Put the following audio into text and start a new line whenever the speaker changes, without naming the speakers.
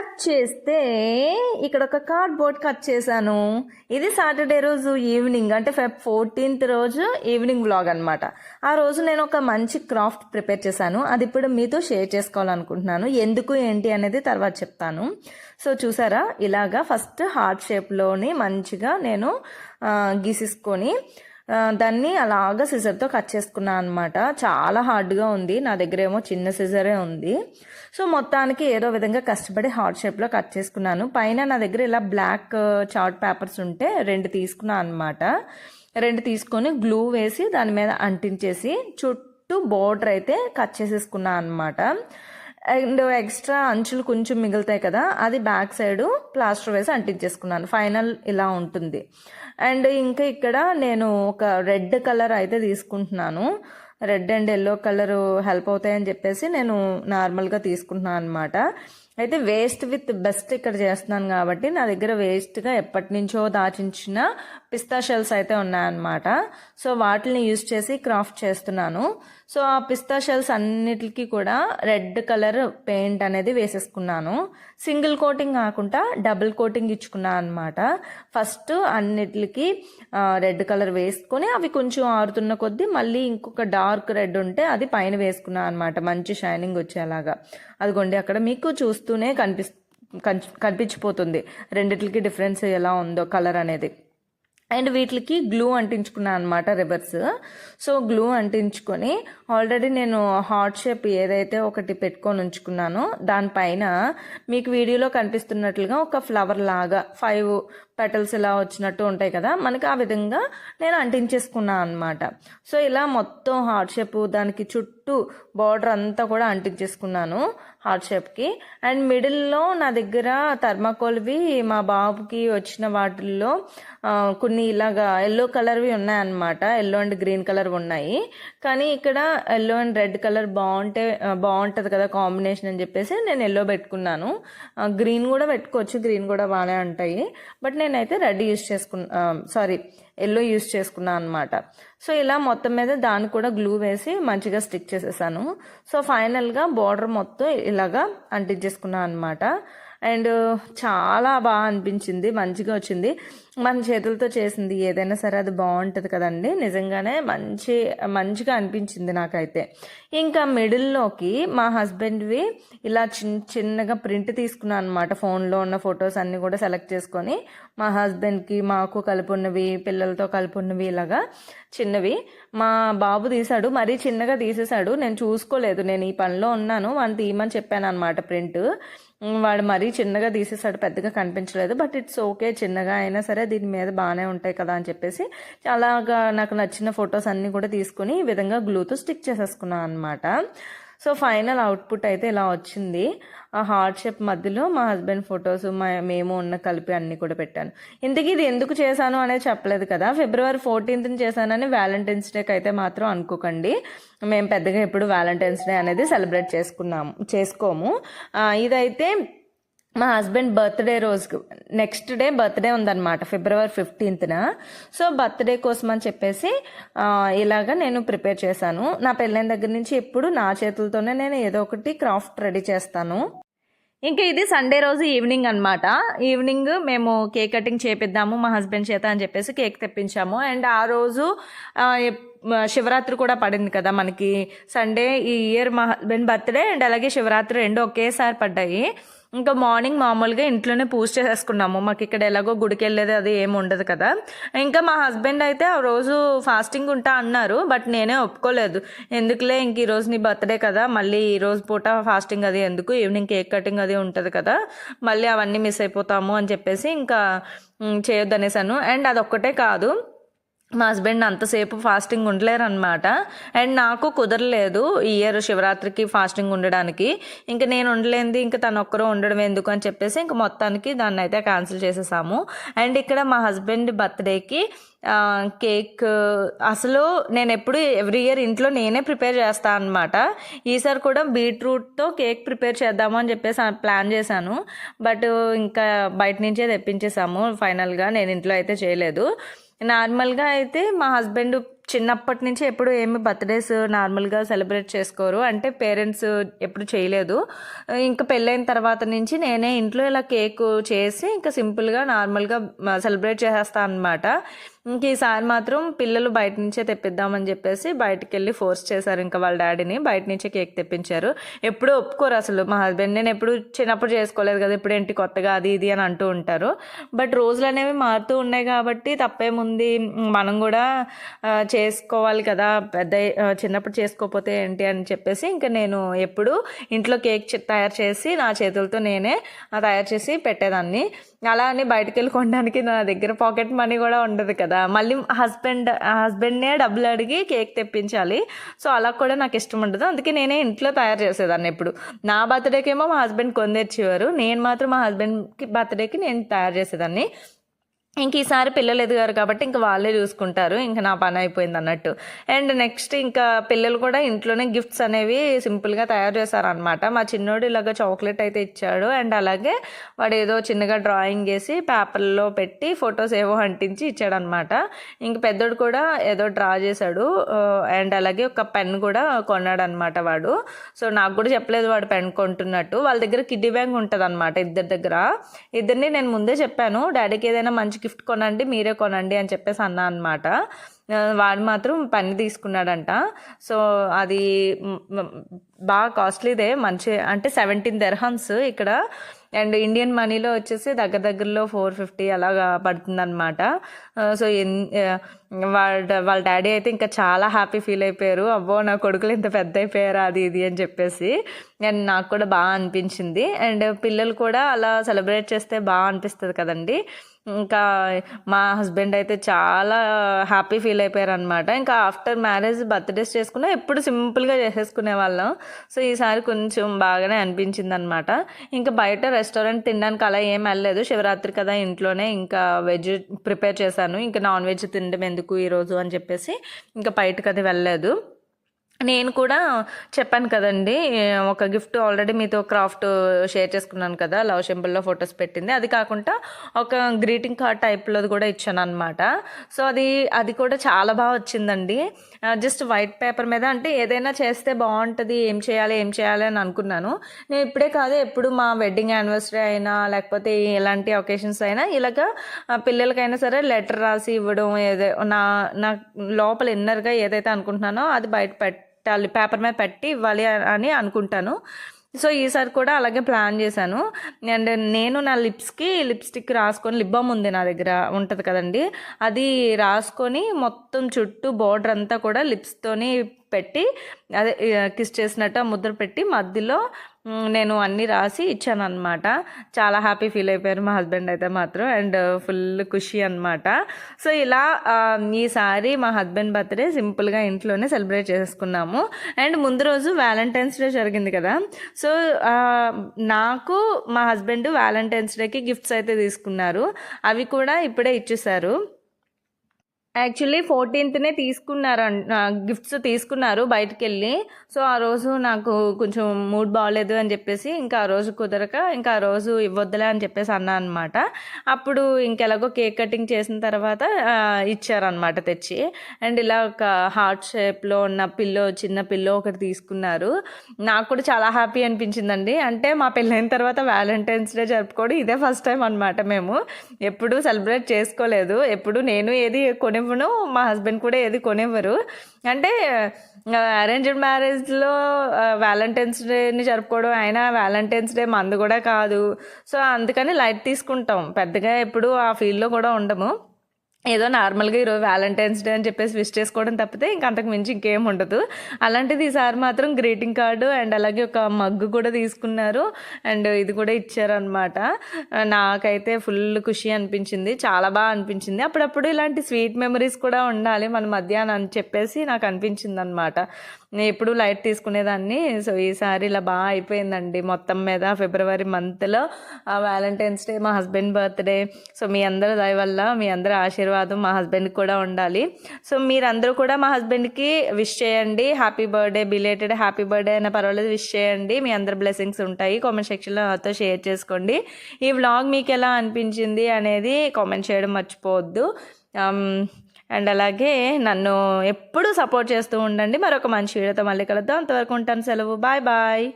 Cut చేస్తే ఇక్కడ ఒక కార్డ్బోర్డ్ కట్ చేశాను. ఇది సాటర్డే రోజు ఈవినింగ్ అంటే ఫెబ్ ఫోర్టీన్త్ రోజు ఈవినింగ్ వ్లాగ్ అనమాట ఆ రోజు నేను ఒక మంచి క్రాఫ్ట్ ప్రిపేర్ చేశాను. అది ఇప్పుడు మీతో షేర్ చేసుకోవాలనుకుంటున్నాను. ఎందుకు ఏంటి అనేది తర్వాత చెప్తాను. సో చూసారా? ఇలాగా ఫస్ట్ హార్ట్ షేప్లోని మంచిగా నేను గీసేసుకొని దాన్ని అలాగా సిజర్తో కట్ చేసుకున్నాను అనమాట చాలా హార్డ్గా ఉంది. నా దగ్గర ఏమో చిన్న సిజరే ఉంది. సో మొత్తానికి ఏదో విధంగా కష్టపడి హార్ట్ షేప్లో కట్ చేసుకున్నాను. పైన నా దగ్గర ఇలా బ్లాక్ చార్ట్ పేపర్స్ ఉంటే రెండు తీసుకున్నాను అనమాట రెండు తీసుకొని గ్లూ వేసి దాని మీద అంటించేసి చుట్టూ బోర్డర్ అయితే కట్ చేసేసుకున్నాను అనమాట అండ్ ఎక్స్ట్రా అంచులు కొంచెం మిగులుతాయి కదా అది బ్యాక్ సైడ్ ప్లాస్టర్ వేసి అంటించేసుకున్నాను. ఫైనల్ ఇలా ఉంటుంది. అండ్ ఇంకా ఇక్కడ నేను ఒక రెడ్ కలర్ అయితే తీసుకుంటున్నాను. Red and yellow colour help అవుతాయని చెప్పేసి నేను నార్మల్గా తీసుకుంటున్నాను అనమాట అయితే వేస్ట్ విత్ బెస్ట్ ఇక్కడ చేస్తున్నాను కాబట్టి నా దగ్గర వేస్ట్గా ఎప్పటి నుంచో దాచించిన పిస్తా షెల్స్ అయితే ఉన్నాయన్నమాట. సో వాటిని యూజ్ చేసి క్రాఫ్ట్ చేస్తున్నాను. సో ఆ పిస్తా షెల్స్ అన్నిటికీ కూడా రెడ్ కలర్ పెయింట్ అనేది వేసేసుకున్నాను. సింగిల్ కోటింగ్ కాకుండా డబుల్ కోటింగ్ ఇచ్చుకున్నాను అనమాట ఫస్ట్ అన్నిటికి రెడ్ కలర్ వేసుకొని అవి కొంచెం ఆరుతున్న కొద్దీ మళ్ళీ ఇంకొక డార్క్ రెడ్ ఉంటే అది పైన వేసుకున్నాను అనమాట మంచి షైనింగ్ వచ్చేలాగా. అదిగోండి అక్కడ మీకు చూస్తూనే కనిపిస్ కన్- కనిపించిపోతుంది. రెండిటికి డిఫరెన్స్ ఎలా ఉందో కలర్ అనేది. అండ్ వీటికి గ్లూ అంటించుకున్నాను అనమాట రివర్స్. సో గ్లూ అంటించుకొని ఆల్రెడీ నేను హార్ట్ షేప్ ఏదైతే ఒకటి పెట్టుకొని ఉంచుకున్నానో దానిపైన మీకు వీడియోలో కనిపిస్తున్నట్లుగా ఒక ఫ్లవర్ లాగా ఫైవ్ పెటల్స్ ఇలా వచ్చినట్టు ఉంటాయి కదా మనకి ఆ విధంగా నేను అంటించేసుకున్నాను అనమాట సో ఇలా మొత్తం హార్ట్ షేప్ దానికి చుట్టూ బార్డర్ అంతా కూడా అంటించేసుకున్నాను హార్ట్ షేప్కి అండ్ మిడిల్లో నా దగ్గర థర్మాకోల్వి మా బాబుకి వచ్చిన వాటిల్లో కొన్ని ఇలాగా ఎల్లో కలర్వి ఉన్నాయన్నమాట. ఎల్లో అండ్ గ్రీన్ కలర్ ఉన్నాయి. కానీ ఇక్కడ ఎల్లో అండ్ రెడ్ కలర్ బాగుంటే బాగుంటుంది కదా కాంబినేషన్ అని చెప్పేసి నేను ఎల్లో పెట్టుకున్నాను. గ్రీన్ కూడా పెట్టుకోవచ్చు గ్రీన్ కూడా బాగానే ఉంటాయి. బట్ నేనైతే రెడ్ యూస్ చేసుకున్నా సారీ ఎల్లో యూస్ చేసుకున్నాను అనమాట సో ఇలా మొత్తం మీద దాన్ని కూడా గ్లూ వేసి మంచిగా స్టిక్ చేసేసాను. సో ఫైనల్గా బార్డర్ మొత్తం ఇలాగా అంటించేసుకున్నాను అనమాట అండ్ చాలా బాగా అనిపించింది మంచిగా వచ్చింది. మన చేతులతో చేసింది ఏదైనా సరే అది బాగుంటుంది కదండి. నిజంగానే మంచి మంచిగా అనిపించింది నాకైతే. ఇంకా మిడిల్లోకి మా హస్బెండ్వి ఇలా చిన్న చిన్నగా ప్రింట్ తీసుకున్నాను అనమాట ఫోన్లో ఉన్న ఫొటోస్ అన్నీ కూడా సెలెక్ట్ చేసుకొని మా హస్బెండ్కి మాకు కలుపున్నవి ఉన్నవి పిల్లలతో కలుపున్నవి ఉన్నవి ఇలాగా చిన్నవి. మా బాబు తీశాడు మరీ చిన్నగా తీసేశాడు నేను చూసుకోలేదు. నేను ఈ పనిలో ఉన్నాను. వాడిని తీయమని చెప్పాను అనమాట ప్రింట్. వాడు మరీ చిన్నగా తీసేసాడు పెద్దగా కనిపించలేదు. బట్ ఇట్స్ ఓకే చిన్నగా అయినా సరే దీని మీద బాగానే ఉంటాయి కదా అని చెప్పేసి అలాగా నాకు నచ్చిన ఫొటోస్ అన్నీ కూడా తీసుకుని ఈ విధంగా గ్లూతో స్టిక్ చేసేసుకున్నాను అనమాట సో ఫైనల్ అవుట్పుట్ అయితే ఇలా వచ్చింది. ఆ హార్ట్ షేప్ మధ్యలో మా హస్బెండ్ ఫొటోస్ మా మేము ఉన్న కలిపి అన్నీ కూడా పెట్టాను. ఇంతకీ ఇది ఎందుకు చేశాను అనేది చెప్పలేదు కదా. ఫిబ్రవరి ఫోర్టీన్త్ని చేశానని వ్యాలంటైన్స్ డేకి అయితే మాత్రం అనుకోకండి. మేము పెద్దగా ఎప్పుడు వ్యాలంటైన్స్ డే అనేది సెలబ్రేట్ చేసుకున్నాము చేసుకోము. ఇదైతే మా హస్బెండ్ బర్త్డే రోజుకి నెక్స్ట్ డే బర్త్డే ఉందన్నమాట ఫిబ్రవరి ఫిఫ్టీన్త్న సో బర్త్డే కోసం అని చెప్పేసి ఇలాగ ఇలాగా నేను ప్రిపేర్ చేశాను. నా పెళ్ళైన దగ్గర నుంచి ఎప్పుడు నా చేతులతోనే నేను ఏదో ఒకటి క్రాఫ్ట్ రెడీ చేస్తాను. ఇంకా ఇది సండే రోజు ఈవినింగ్ అన్నమాట. ఈవినింగ్ మేము కేక్ కటింగ్ చేపిద్దాము మా హస్బెండ్ చేత అని చెప్పేసి కేక్ తెప్పించాము. అండ్ ఆ రోజు శివరాత్రి కూడా పడింది కదా మనకి. సండే ఈ ఇయర్ మా హస్బెండ్ బర్త్డే అండ్ అలాగే శివరాత్రి రెండు ఒకేసారి పడ్డాయి. ఇంకా మార్నింగ్ మామూలుగా ఇంట్లోనే పూజ చేసేసుకున్నాము. మాకు ఇక్కడ ఎలాగో గుడికి వెళ్ళేది అది ఏమి ఉండదు కదా. ఇంకా మా హస్బెండ్ అయితే ఆ రోజు ఫాస్టింగ్ ఉంటా అన్నారు బట్ నేనే ఒప్పుకోలేదు. ఎందుకులే ఇంక ఈరోజు నీ బర్త్డే కదా మళ్ళీ ఈ రోజు పూట ఫాస్టింగ్ అది ఎందుకు ఈవినింగ్ కేక్ కటింగ్ అది ఉంటుంది కదా మళ్ళీ అవన్నీ మిస్ అయిపోతాము అని చెప్పేసి ఇంకా చేయొద్దు అనేసాను అండ్ అదొక్కటే కాదు మా హస్బెండ్ అంతసేపు ఫాస్టింగ్ ఉండలేరు అనమాట అండ్ నాకు కుదరలేదు ఈ ఇయర్ శివరాత్రికి ఫాస్టింగ్ ఉండడానికి. ఇంకా నేను ఉండలేంది ఇంకా తను ఒక్కరూ ఉండడం ఎందుకు అని చెప్పేసి ఇంకా మొత్తానికి దాన్ని అయితే క్యాన్సిల్ చేసేసాము. అండ్ ఇక్కడ మా హస్బెండ్ బర్త్డేకి కేక్ అసలు నేను ఎప్పుడు ఎవ్రీ ఇయర్ ఇంట్లో నేనే ప్రిపేర్ చేస్తాను అనమాట ఈసారి కూడా బీట్రూట్తో కేక్ ప్రిపేర్ చేద్దాము అని చెప్పేసి ప్లాన్ చేశాను. బట్ ఇంకా బయట నుంచే తెప్పించేసాము ఫైనల్గా నేను ఇంట్లో అయితే చేయలేదు. నార్మల్గా అయితే మా హస్బెండ్ చిన్నప్పటి నుంచి ఎప్పుడు ఏమి బర్త్డేస్ నార్మల్గా సెలబ్రేట్ చేసుకోరు. అంటే పేరెంట్స్ ఎప్పుడు చేయలేదు. ఇంకా పెళ్ళైన తర్వాత నుంచి నేనే ఇంట్లో ఇలా కేక్ చేసి ఇంకా సింపుల్గా నార్మల్గా సెలబ్రేట్ చేసేస్తాను అనమాట ఇంక ఈసారి మాత్రం పిల్లలు బయట నుంచే తెప్పిద్దామని చెప్పేసి బయటకు వెళ్ళి ఫోర్స్ చేశారు ఇంకా వాళ్ళ డాడీని. బయట నుంచే కేక్ తెప్పించారు. ఎప్పుడు ఒప్పుకోరు అసలు. మా హస్బెండ్ నేను ఎప్పుడు చిన్నప్పుడు చేసుకోలేదు కదా. ఇప్పుడు ఏంటి కొత్తగా అది ఇది అని అంటూ ఉంటారు. బట్ రోజులు అనేవి మారుతూ ఉన్నాయి కాబట్టి తప్పేముంది. మనం కూడా చే చేసుకోవాలి కదా పెద్ద చిన్నప్పుడు చేసుకోకపోతే ఏంటి అని చెప్పేసి ఇంకా నేను ఎప్పుడు ఇంట్లో కేక్ తయారు చేసి నా చేతులతో నేనే తయారు చేసి పెట్టేదాన్ని. అలా అని బయటకు వెళ్ళి కొనడానికి నా దగ్గర పాకెట్ మనీ కూడా ఉండదు కదా. మళ్ళీ హస్బెండ్ హస్బెండ్నే డబ్బులు అడిగి కేక్ తెప్పించాలి. సో అలా కూడా నాకు ఇష్టం ఉండదు. అందుకే నేనే ఇంట్లో తయారు చేసేదాన్ని ఎప్పుడు. నా బర్త్డేకేమో మా హస్బెండ్ కొని నేను మాత్రం మా హస్బెండ్కి బర్త్డేకి నేను తయారు చేసేదాన్ని. ఇంక ఈసారి పిల్లలు ఎదిగారు కాబట్టి ఇంకా వాళ్ళే చూసుకుంటారు. ఇంకా నా పని అయిపోయింది అన్నట్టు. అండ్ నెక్స్ట్ ఇంకా పిల్లలు కూడా ఇంట్లోనే గిఫ్ట్స్ అనేవి సింపుల్గా తయారు చేశారనమాట మా చిన్నోడు ఇలాగ చాక్లెట్ అయితే ఇచ్చాడు. అండ్ అలాగే వాడు ఏదో చిన్నగా డ్రాయింగ్ వేసి పేపర్లో పెట్టి ఫొటోస్ ఏవో అంటించి ఇచ్చాడనమాట ఇంక పెద్దోడు కూడా ఏదో డ్రా చేశాడు. అండ్ అలాగే ఒక పెన్ కూడా కొన్నాడు అనమాట వాడు. సో నాకు కూడా చెప్పలేదు వాడు పెన్ కొంటున్నట్టు. వాళ్ళ దగ్గర కిడ్డీ బ్యాంక్ ఉంటుంది అనమాట ఇద్దరి దగ్గర. ఇద్దరిని నేను ముందే చెప్పాను. డాడీకి ఏదైనా మంచి గిఫ్ట్ కొనండి మీరే కొనండి అని చెప్పేసి అన్నా అనమాట వాడు మాత్రం పని తీసుకున్నాడంట. సో అది బాగా కాస్ట్లీదే మంచి అంటే సెవెంటీన్ దెర్హమ్స్ ఇక్కడ. అండ్ ఇండియన్ మనీలో వచ్చేసి దగ్గర దగ్గరలో ఫోర్ ఫిఫ్టీ అలాగా పడుతుందన్నమాట. సో ఎన్ వాళ్ళ వాళ్ళ డాడీ అయితే ఇంకా చాలా హ్యాపీ ఫీల్ అయిపోయారు. అబ్బో నా కొడుకులు ఇంత పెద్ద అయిపోయారు అది ఇది అని చెప్పేసి. అండ్ నాకు కూడా బాగా అనిపించింది. అండ్ పిల్లలు కూడా అలా సెలబ్రేట్ చేస్తే బాగా అనిపిస్తుంది కదండి. ఇంకా మా హస్బెండ్ అయితే చాలా హ్యాపీ ఫీల్ అయిపోయారు అనమాట ఇంకా ఆఫ్టర్ మ్యారేజ్ బర్త్డేస్ చేసుకున్నా ఎప్పుడు సింపుల్గా చేసేసుకునే వాళ్ళం. సో ఈసారి కొంచెం బాగానే అనిపించింది అనమాట ఇంకా బయట రెస్టారెంట్ తినడానికి అలా ఏం వెళ్ళలేదు. శివరాత్రి కదా ఇంట్లోనే ఇంకా వెజ్ ప్రిపేర్ చేశాను. ఇంకా నాన్ వెజ్ తినడం ఎందుకు ఈరోజు అని చెప్పేసి ఇంకా బయటకు అది వెళ్ళలేదు. నేను కూడా చెప్పాను కదండి ఒక గిఫ్ట్ ఆల్రెడీ మీతో క్రాఫ్ట్ షేర్ చేసుకున్నాను కదా లవ్ సింబల్లో ఫొటోస్ పెట్టింది. అది కాకుండా ఒక గ్రీటింగ్ కార్డ్ టైప్లోది కూడా ఇచ్చాను అనమాట సో అది అది కూడా చాలా బాగా వచ్చిందండి. జస్ట్ వైట్ పేపర్ మీద అంటే ఏదైనా చేస్తే బాగుంటుంది ఏం చేయాలి ఏం చేయాలి అని అనుకున్నాను. నేను ఇప్పుడే కాదు ఎప్పుడు మా వెడ్డింగ్ యానివర్సరీ అయినా లేకపోతే ఎలాంటి ఒకేషన్స్ అయినా ఇలాగ పిల్లలకైనా సరే లెటర్ రాసి ఇవ్వడం ఏదో నా నా లోపల ఇన్నర్గా ఏదైతే అనుకుంటున్నానో అది బయట పెట్టాలి పేపర్ మీద పెట్టి ఇవ్వాలి అని అనుకుంటాను. సో ఈసారి కూడా అలాగే ప్లాన్ చేశాను. అండ్ నేను నా లిప్స్కి లిప్స్టిక్ రాసుకొని లిప్ బామ్ ఉంది నా దగ్గర ఉంటుంది కదండి. అది రాసుకొని మొత్తం చుట్టూ బోర్డర్ అంతా కూడా లిప్స్తోని పెట్టి అదే కిస్ చేసినట్టు ఆ ముద్ర పెట్టి మధ్యలో నేను అన్నీ రాసి ఇచ్చాను అనమాట చాలా హ్యాపీ ఫీల్ అయిపోయారు మా హస్బెండ్ అయితే మాత్రం. అండ్ ఫుల్ ఖుషి అనమాట సో ఇలా ఈసారి మా హస్బెండ్ బర్త్డే సింపుల్గా ఇంట్లోనే సెలబ్రేట్ చేసుకున్నాము. అండ్ ముందు రోజు వ్యాలంటైన్స్ డే జరిగింది కదా. సో నాకు మా హస్బెండ్ వ్యాలంటైన్స్ డేకి గిఫ్ట్స్ అయితే తీసుకున్నారు. అవి కూడా ఇప్పుడే ఇచ్చేసారు యాక్చువల్లీ ఫోర్టీన్త్నే తీసుకున్నారు గిఫ్ట్స్ తీసుకున్నారు బయటకు వెళ్ళి సో ఆ రోజు నాకు కొంచెం మూడ్ బాగాలేదు అని చెప్పేసి ఇంకా ఆ రోజు కుదరక ఇంకా ఆ రోజు ఇవ్వద్దులే అని చెప్పేసి అన్నా అనమాట అప్పుడు ఇంకెలాగో కేక్ కటింగ్ చేసిన తర్వాత ఇచ్చారనమాట తెచ్చి. అండ్ ఇలా ఒక హార్ట్ షేప్లో ఉన్న పిల్లో చిన్న పిల్లో ఒకటి తీసుకున్నారు. నాకు కూడా చాలా హ్యాపీ అనిపించిందండి. అంటే మా పెళ్ళైన తర్వాత వ్యాలంటైన్స్ డే జరుపుకోవడం ఇదే ఫస్ట్ టైం అనమాట మేము. ఎప్పుడూ సెలబ్రేట్ చేసుకోలేదు. ఎప్పుడు నేను ఏది కొనివ్వను మా హస్బెండ్ కూడా ఏది కొనివ్వరు. అంటే అరేంజ్డ్ మ్యారేజ్లో వ్యాలంటైన్స్ డేని జరుపుకోవడం అయినా వ్యాలంటైన్స్ డే మందు కూడా కాదు. సో అందుకని లైట్ తీసుకుంటాం. పెద్దగా ఎప్పుడు ఆ ఫీల్డ్లో కూడా ఉండము. ఏదో నార్మల్గా ఈరోజు వ్యాలంటైన్స్ డే అని చెప్పేసి విష్ చేసుకోవడం తప్పితే ఇంక అంతకు మించి ఇంకేం ఉండదు. అలాంటిది ఈసారి మాత్రం గ్రీటింగ్ కార్డు అండ్ అలాగే ఒక మగ్గు కూడా తీసుకున్నారు. అండ్ ఇది కూడా ఇచ్చారనమాట నాకైతే ఫుల్ ఖుషి అనిపించింది. చాలా బాగా అనిపించింది. అప్పుడప్పుడు ఇలాంటి స్వీట్ మెమరీస్ కూడా ఉండాలి మన మధ్యాహ్నం అని చెప్పేసి నాకు అనిపించింది అనమాట నేను ఎప్పుడు లైట్ తీసుకునేదాన్ని. సో ఈసారి ఇలా బాగా అయిపోయిందండి. మొత్తం మీద ఫిబ్రవరి మంత్లో వ్యాలంటైన్స్ డే మా హస్బెండ్ బర్త్డే. సో మీ అందరి దయ వల్ల మీ అందరి ఆశీర్వాదం మా హస్బెండ్కి కూడా ఉండాలి. సో మీరందరూ కూడా మా హస్బెండ్కి విష్ చేయండి. Happy birthday belated happy birthday అయినా పర్వాలేదు విష్ చేయండి. మీ అందరి బ్లెస్సింగ్స్ ఉంటాయి. కామెంట్ సెక్షన్లో నాతో షేర్ చేసుకోండి. ఈ వ్లాగ్ మీకు ఎలా అనిపించింది అనేది కామెంట్ చేయడం మర్చిపోవద్దు. Um, అండ్ అలాగే నన్ను ఎప్పుడూ సపోర్ట్ చేస్తూ ఉండండి. మరొక మంచి వీడియోతో మళ్ళీ కలుద్దాం. అంతవరకు ఉంటాను సెలవు. Bye bye.